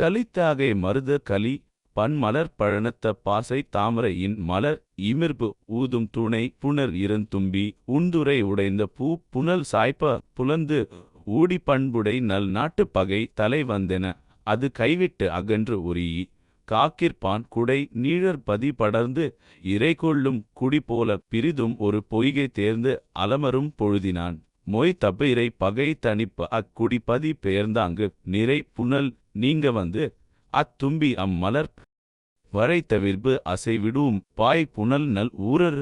கலித்தாகை மருத கலி பன்மலர் பழனத்த பாசை தாமரையின் மலர் இமிர்பு ஊதும் துணை புனர் இருந்தும்பி உந்துரை உடைந்த பூ புனல் சாய்ப்ப புலந்து ஊடி பண்புடை நல் நாட்டுப் பகை தலை வந்தென அது கைவிட்டு அகன்று உரியி காக்கிற்பான் குடை நீழற் பதி படர்ந்து இறை கொள்ளும் குடி போல பிரிதும் ஒரு பொய்கை தேர்ந்து அலமரும் பொழுதினான். மொய் தப்பிரை பகை தணிப்ப அக்குடி பதி பெயர்ந்தாங்கு நிறை புனல் நீங்க வந்து அத்தும்பி அம்மலர் வரை தவிர்ப்பு அசைவிடும். பாய் புனல் நல் ஊரர்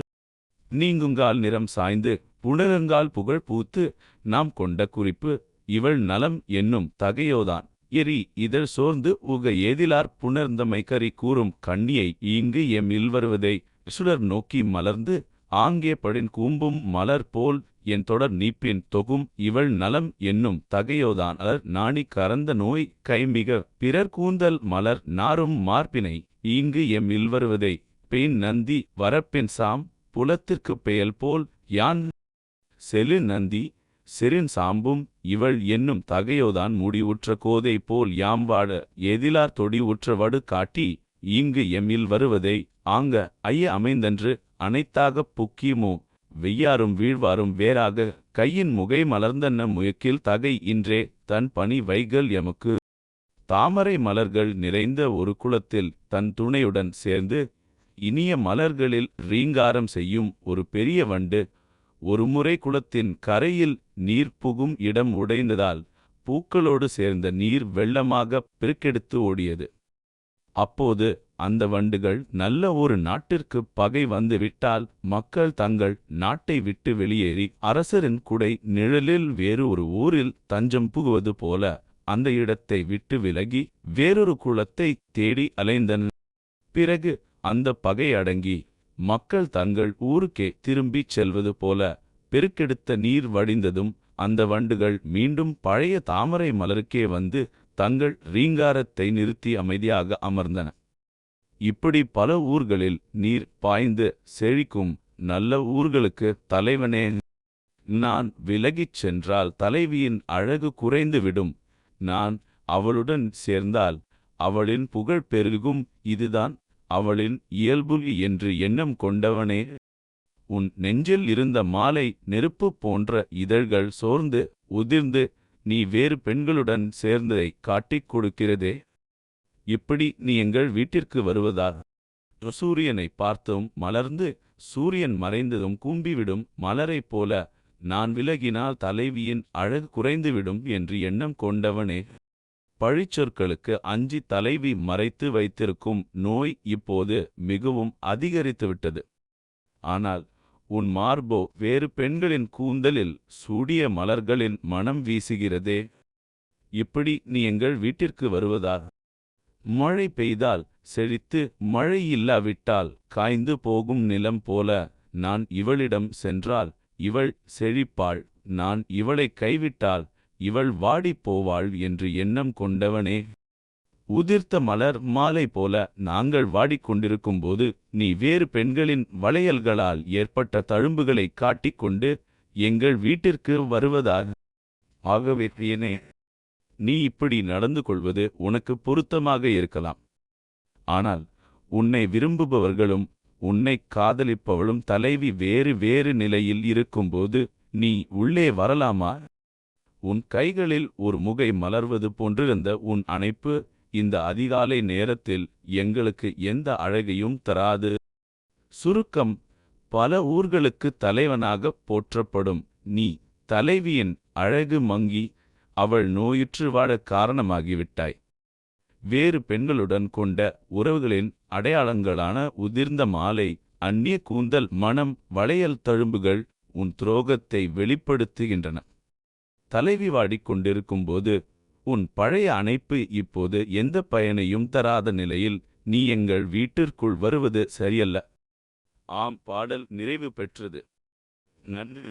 நீங்குங்கால் நிறம் சாய்ந்து புனகங்கால் புகழ் பூத்து நாம் கொண்ட குறிப்பு இவள் நலம் என்னும் தகையோதான். எரி இதழ் சோர்ந்து உக ஏதிலார் புணர்ந்தமை கறி கூறும் கண்ணியை இங்கு எம் இல்வருவதை சுடர் நோக்கி மலர்ந்து ஆங்கே படின் கூம்பும் மலர் போல் என் தொடர் நீப்பின் தொகும் இவள் நலம் என்னும் தகையோதான் அலர் நாணி கறந்த நோய் கைமிக பிறர் கூந்தல் மலர் நாரும் மார்பினை இங்கு எம் இல் வருவதை பெண் நந்தி வரப்பின் சாம் புலத்திற்குப் பெயல் போல் யான் செலு நந்தி செரின் சாம்பும் இவள் என்னும் தகையோதான் முடிவுற்ற கோதை போல் யாம் வாழ எதிலார் தொடி உற்ற வடு காட்டி இங்கு எம்மில் வருவதை ஆங்க ஐய அமைந்தன்று அனைத்தாகப் புக்கியுமோ வெய்யாரும் வீழ்வாரும் வேறாக கையின் முகை மலர்ந்தன்ன முயக்கில் தகை இன்றே தன் பணி வைகள் எமக்கு. தாமரை மலர்கள் நிறைந்த ஒரு குளத்தில் தன் துணையுடன் சேர்ந்து இனிய மலர்களில் ரீங்காரம் செய்யும் ஒரு பெரிய வண்டு ஒரு முறை குளத்தின் கரையில் நீர் புகும் இடம் உடைந்ததால் பூக்களோடு சேர்ந்த நீர் வெள்ளமாக பெருக்கெடுத்து ஓடியது. அப்போது அந்த வண்டுகள் நல்ல ஒரு நாட்டிற்கு பகை வந்து விட்டால் மக்கள் தங்கள் நாட்டை விட்டு வெளியேறி அரசரின் குடை நிழலில் வேறு ஒரு ஊரில் தஞ்சம் புகுவது போல அந்த இடத்தை விட்டு விலகி வேறொரு குளத்தை தேடி அலைந்தன பிறகு அந்த பகை அடங்கி மக்கள் தங்கள் ஊருக்கே திரும்பிச் செல்வது போல பெருக்கெடுத்த நீர் வடிந்ததும் அந்த வண்டுகள் மீண்டும் பழைய தாமரை மலருக்கே வந்து தங்கள் ரீங்காரத்தை நிறுத்தி அமைதியாக அமர்ந்தன. இப்படி பல ஊர்களில் நீர் பாய்ந்து செழிக்கும் நல்ல ஊர்களுக்கு தலைவனே. நான் விலகிச் சென்றால் தலைவியின் அழகு குறைந்துவிடும். நான் அவளுடன் சேர்ந்தால் அவளின் புகழ் பெருகும். இதுதான் அவளின் இயல்பு என்று எண்ணம் கொண்டவனே. உன் நெஞ்சில் இருந்த மாலை நெருப்பு போன்ற இதழ்கள் சோர்ந்து உதிர்ந்து நீ வேறு பெண்களுடன் சேர்ந்ததை காட்டிக் கொடுக்கிறதே. இப்படி நீ எங்கள் வீட்டிற்கு வருவதா சூரியனை பார்த்தும் மலர்ந்து சூரியன் மறைந்ததும் கூம்பிவிடும் மலரைப் போல நான் விலகினால் தலைவியின் அழகு குறைந்துவிடும் என்று எண்ணம் கொண்டவனே. பழிச்சொற்களுக்கு அஞ்சி தலைவி மறைத்து வைத்திருக்கும் நோய் இப்போது மிகவும் அதிகரித்துவிட்டது. ஆனால் உன் மார்போ வேறு பெண்களின் கூந்தலில் சூடிய மலர்களின் மனம் வீசுகிறதே. இப்படி நீ எங்கள் வீட்டிற்கு வருவதா மழை பெய்தால் செழித்து மழை இல்லாவிட்டால் காய்ந்து போகும் நிலம் போல நான் இவளிடம் சென்றால் இவள் செழிப்பாள். நான் இவளைக் கைவிட்டால் இவள் வாடிப் போவாள் என்று எண்ணம் கொண்டவனே. உதிர்த்த மலர் மாலை போல நாங்கள் வாடிக்கொண்டிருக்கும்போது நீ வேறு பெண்களின் வளையல்களால் ஏற்பட்ட தழும்புகளைக் காட்டிக்கொண்டு எங்கள் வீட்டிற்கு வருவதாக ஆகவே பிரியனே நீ இப்படி நடந்து கொள்வது உனக்கு பொருத்தமாக இருக்கலாம். ஆனால் உன்னை விரும்புபவர்களும் உன்னை காதலிப்பவளும் தலைவி வேறு வேறு நிலையில் இருக்கும்போது நீ உள்ளே வரலாமா? உன் கைகளில் ஒரு முகை மலர்வது போன்றிருந்த உன் அணைப்பு இந்த அதிகாலை நேரத்தில் எங்களுக்கு எந்த அழகையும் தராது. சுருக்கம் பல ஊர்களுக்கு தலைவனாகப் போற்றப்படும் நீ தலைவியின் அழகு மங்கி அவள் நோயுற்று வாழக் காரணமாகிவிட்டாய். வேறு பெண்களுடன் கொண்ட உறவுகளின் அடையாளங்களான உதிர்ந்த மாலை அந்நிய கூந்தல் மனம் வளையல் தழும்புகள் உன் துரோகத்தை வெளிப்படுத்துகின்றன. தலைவி வாடிக்கொண்டிருக்கும்போது உன் பழைய அணைப்பு இப்போது எந்த பயனையும் தராத நிலையில் நீ எங்கள் வீட்டிற்குள் வருவது சரியல்ல. ஆம் பாடல் நிறைவு பெற்றது. நன்றி.